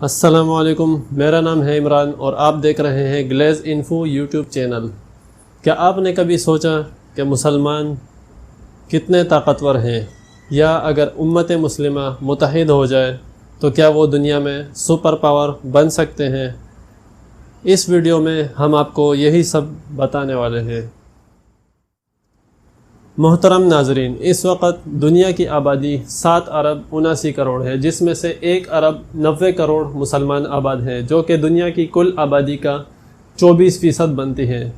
असलकुम मेरा नाम है इमरान और आप देख रहे हैं ग्लेज इन्फो यूट्यूब चैनल। क्या आपने कभी सोचा कि मुसलमान कितने ताकतवर हैं? या अगर उम्मत मुस्लिमा मुतहद हो जाए तो क्या वो दुनिया में सुपर पावर बन सकते हैं? इस वीडियो में हम आपको यही सब बताने वाले हैं। मोहतरम नाजरीन, इस वक्त दुनिया की आबादी सात अरब उनासी करोड़ है, जिसमें से एक अरब नबे करोड़ मुसलमान आबाद हैं, जो कि दुनिया की कुल आबादी का चौबीस फ़ीसद बनती है।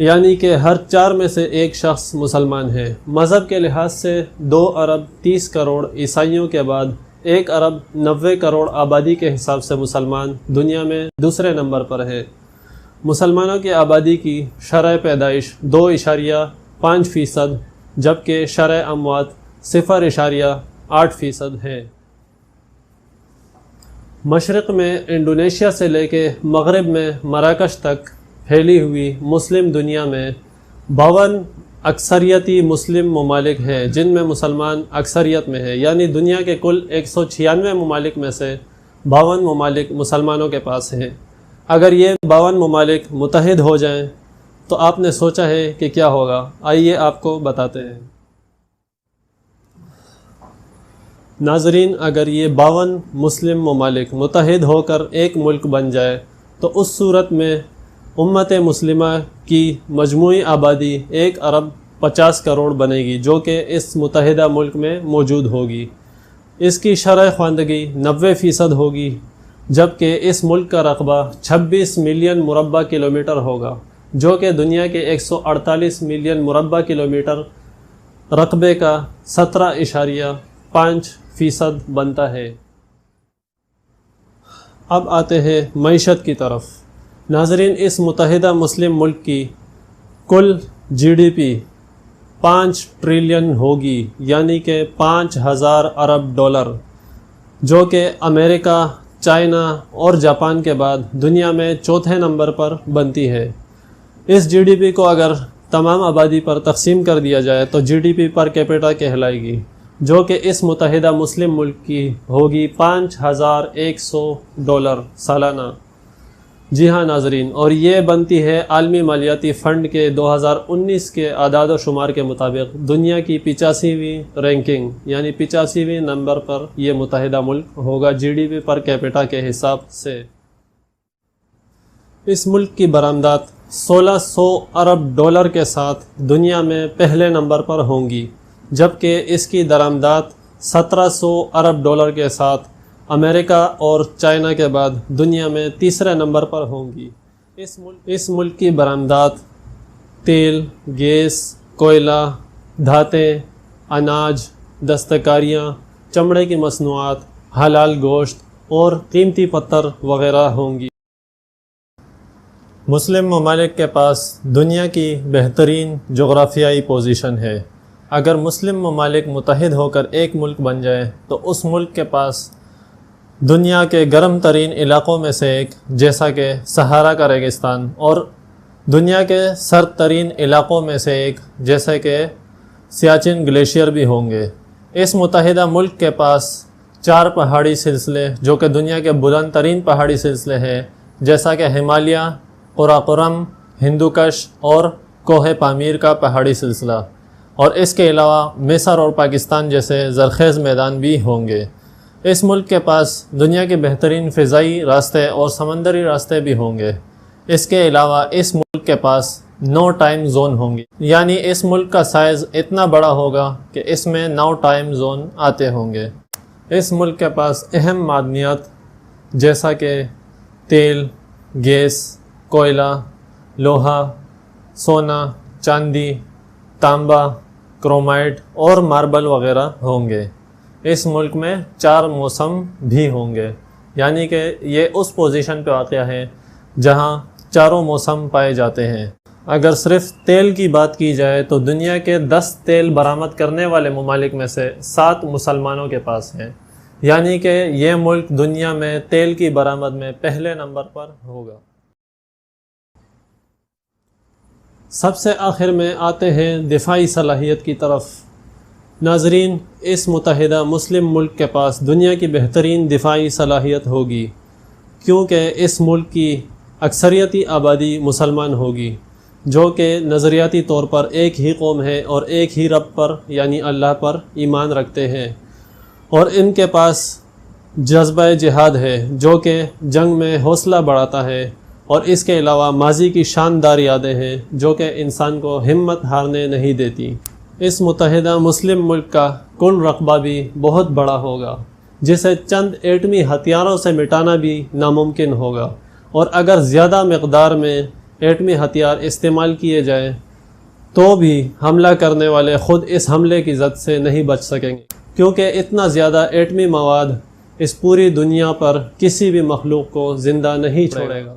यानी कि हर चार में से एक शख्स मुसलमान है। मज़हब के लिहाज से दो अरब तीस करोड़ ईसाइयों के बाद एक अरब नबे करोड़ आबादी के हिसाब से मुसलमान दुनिया में दूसरे नंबर पर है। मुसलमानों की आबादी की शरह पैदाइश दो इशारिया पाँच फ़ीसद, जबकि शर अमवात सिफर इशारिया आठ फ़ीसद है। मशरक़ में इंडोनेशिया से लेके मगरब में मराकश तक फैली हुई मुस्लिम दुनिया में बावन अक्सरियती मुस्लिम ममालिक हैं, जिनमें मुसलमान अक्सरियत में है। यानी दुनिया के कुल एक सौ छियानवे ममालिक में से बावन ममालिक मुसलमानों के पास हैं। अगर ये बावन ममालिक मुतहद हो जाएँ तो आपने सोचा है कि क्या होगा? आइए आपको बताते हैं। नाजरीन, अगर ये बावन मुस्लिम ममालिक मुतहद होकर एक मुल्क बन जाए तो उस सूरत में उम्मत मुस्लिमा की मजमू आबादी एक अरब पचास करोड़ बनेगी, जो कि इस मुतहदा मुल्क में मौजूद होगी। इसकी शरह खानदगी नबे फ़ीसद होगी, जबकि इस मुल्क का रकबा 26 मिलियन मुरबा किलोमीटर होगा। जो कि दुनिया के 148 मिलियन मुरबा किलोमीटर रकबे का सत्रह इशारिया पाँच फ़ीसद बनता है। अब आते हैं मीशत की तरफ़। नाजरीन, इस मुतहदा मुस्लिम मुल्क की कुल जीडीपी पाँच ट्रिलियन होगी, यानी कि पाँच हज़ार अरब डॉलर, जो कि अमेरिका, चाइना और जापान के बाद दुनिया में चौथे नंबर पर बनती है। इस जीडीपी को अगर तमाम आबादी पर तकसीम कर दिया जाए तो जीडीपी पर कैपिटा कहलाएगी, जो कि इस मुतहदा मुस्लिम मुल्क की होगी पाँच हज़ार एक सौ डॉलर सालाना। जी हाँ नाजरीन, और ये बनती है आलमी मालियाती फ़ंड के 2019 के आदाद शुमार के मुताबिक दुनिया की पिचासीवीं रैंकिंग, यानी पिचासीवीं नंबर पर यह मुतहदा मुल्क होगा जीडीपी पर कैपिटा के हिसाब से। इस मुल्क की बरामदात 1600 अरब डॉलर के साथ दुनिया में पहले नंबर पर होंगी, जबकि इसकी दरामदात 1700 अरब डॉलर के साथ अमेरिका और चाइना के बाद दुनिया में तीसरे नंबर पर होंगी। इस मुल्क इस मुल्क की बरामदात तेल, गैस, कोयला, धातें, अनाज, दस्तकारियाँ, चमड़े की मसनूआत, हलाल गोश्त और कीमती पत्थर वगैरह होंगी। मुस्लिम ममालिक के पास दुनिया की बेहतरीन जोग्राफियाई पोजीशन है। अगर मुस्लिम ममालिक मुतहद होकर एक मुल्क बन जाए तो उस मुल्क के पास दुनिया के गर्म तरीन इलाक़ों में से एक, जैसा कि सहारा का रेगिस्तान, और दुनिया के सर्द तरीन इलाक़ों में से एक, जैसे कि सियाचिन ग्लेशियर भी होंगे। इस मुतहदा मुल्क के पास चार पहाड़ी सिलसिले, जो कि दुनिया के बुलंद तरीन पहाड़ी सिलसिले हैं, जैसा कि हिमालय कुराकुरम हिंदूकश और कोह पामीर का पहाड़ी सिलसिला। और इसके अलावा मिसर और पाकिस्तान जैसे जरखेज़ मैदान भी होंगे। इस मुल्क के पास दुनिया के बेहतरीन फ़िज़ाई रास्ते और समंदरी रास्ते भी होंगे। इसके अलावा इस मुल्क के पास नो टाइम जोन होंगे। यानी इस मुल्क का साइज़ इतना बड़ा होगा कि इसमें नौ टाइम जोन आते होंगे। इस मुल्क के पास अहम मादनियात, जैसा कि तेल, गैस कोयला, लोहा, सोना, चांदी, तांबा, क्रोमाइट और मार्बल वगैरह होंगे। इस मुल्क में चार मौसम भी होंगे। यानी कि ये उस पोजीशन पे वाक़ है जहाँ चारों मौसम पाए जाते हैं। अगर सिर्फ़ तेल की बात की जाए तो दुनिया के दस तेल बरामद करने वाले ममालिक में से सात मुसलमानों के पास हैं। यानी कि ये मुल्क दुनिया में तेल की बरामद में पहले नंबर पर होगा। सबसे आखिर में आते हैं दिफाई सलाहियत की तरफ़। नाजरीन, इस मुतहदा मुस्लिम मुल्क के पास दुनिया की बेहतरीन दिफाई सलाहियत होगी, क्योंकि इस मुल्क की अक्सरियती आबादी मुसलमान होगी, जो कि नज़रियाती तौर पर एक ही कौम है और एक ही रब पर, यानी अल्लाह पर ईमान रखते हैं। और इनके पास जज्बा जिहाद है, जो कि जंग में हौसला बढ़ाता है। और इसके अलावा माजी की शानदार यादें हैं, जो कि इंसान को हिम्मत हारने नहीं देती। इस मुतहदा मुस्लिम मुल्क का कुल रकबा भी बहुत बड़ा होगा, जिसे चंद एटमी हथियारों से मिटाना भी नामुमकिन होगा। और अगर ज़्यादा मकदार में एटमी हथियार इस्तेमाल किए जाए तो भी हमला करने वाले ख़ुद इस हमले की जद से नहीं बच सकेंगे। क्योंकि इतना ज़्यादा एटमी मवाद इस पूरी दुनिया पर किसी भी मखलूक को ज़िंदा नहीं छोड़ेगा।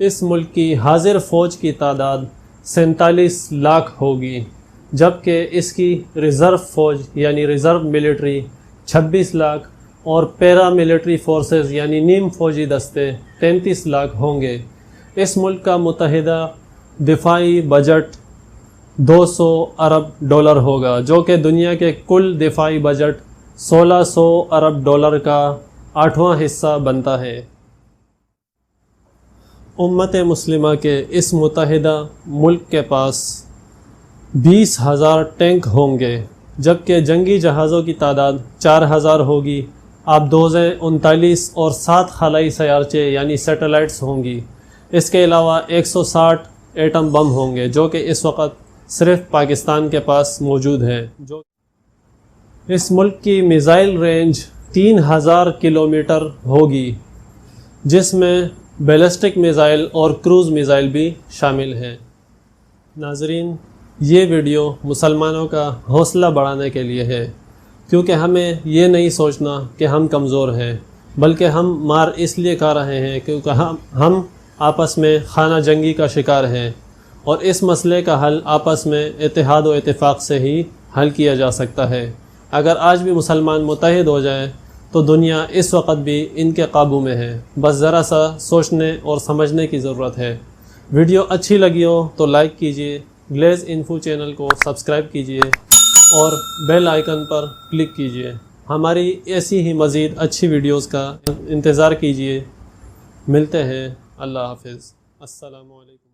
इस मुल्क की हाजिर फ़ौज की तादाद सैंतालीस लाख होगी, जबकि इसकी रिज़र्व फ़ौज यानी रिज़र्व मिलिट्री 26 लाख और पैरा मिलिट्री फोर्सेस यानी नीम फौजी दस्ते 33 लाख होंगे। इस मुल्क का मुतहदा दिफाई बजट 200 अरब डॉलर होगा, जो कि दुनिया के कुल दिफाई बजट 1600 अरब डॉलर का आठवां हिस्सा बनता है। उम्मत मुस्लिमा के इस मुतहदा मुल्क के पास बीस हज़ार टैंक होंगे, जबकि जंगी जहाज़ों की तादाद चार हज़ार होगी। हज़ार उनतालीस और सात खलाई सयारचे यानी सैटेलाइट्स होंगी। इसके अलावा 160 एटम बम होंगे, जो कि इस वक्त सिर्फ़ पाकिस्तान के पास मौजूद हैं। जो इस मुल्क की मिज़ाइल रेंज 3000 किलोमीटर होगी, जिसमें बैलिस्टिक मिज़ाइल और क्रूज़ मिज़ाइल भी शामिल हैं। नाजरीन, ये वीडियो मुसलमानों का हौसला बढ़ाने के लिए है, क्योंकि हमें ये नहीं सोचना कि हम कमज़ोर हैं, बल्कि हम मार इसलिए खा रहे हैं क्योंकि हम हम आपस में खाना जंगी का शिकार हैं और इस मसले का हल आपस में इतिहाद व इतफ़ाक़ से ही हल किया जा सकता है। अगर आज भी मुसलमान मुतहद हो जाए तो दुनिया इस वक्त भी इनके काबू में है। बस ज़रा सा सोचने और समझने की ज़रूरत है। वीडियो अच्छी लगी हो तो लाइक कीजिए, ग्लेज इन्फो चैनल को सब्सक्राइब कीजिए और बेल आइकन पर क्लिक कीजिए। हमारी ऐसी ही मज़ीद अच्छी वीडियोस का इंतज़ार कीजिए। मिलते हैं। अल्लाह हाफिज़। अस्सलाम वालेकुम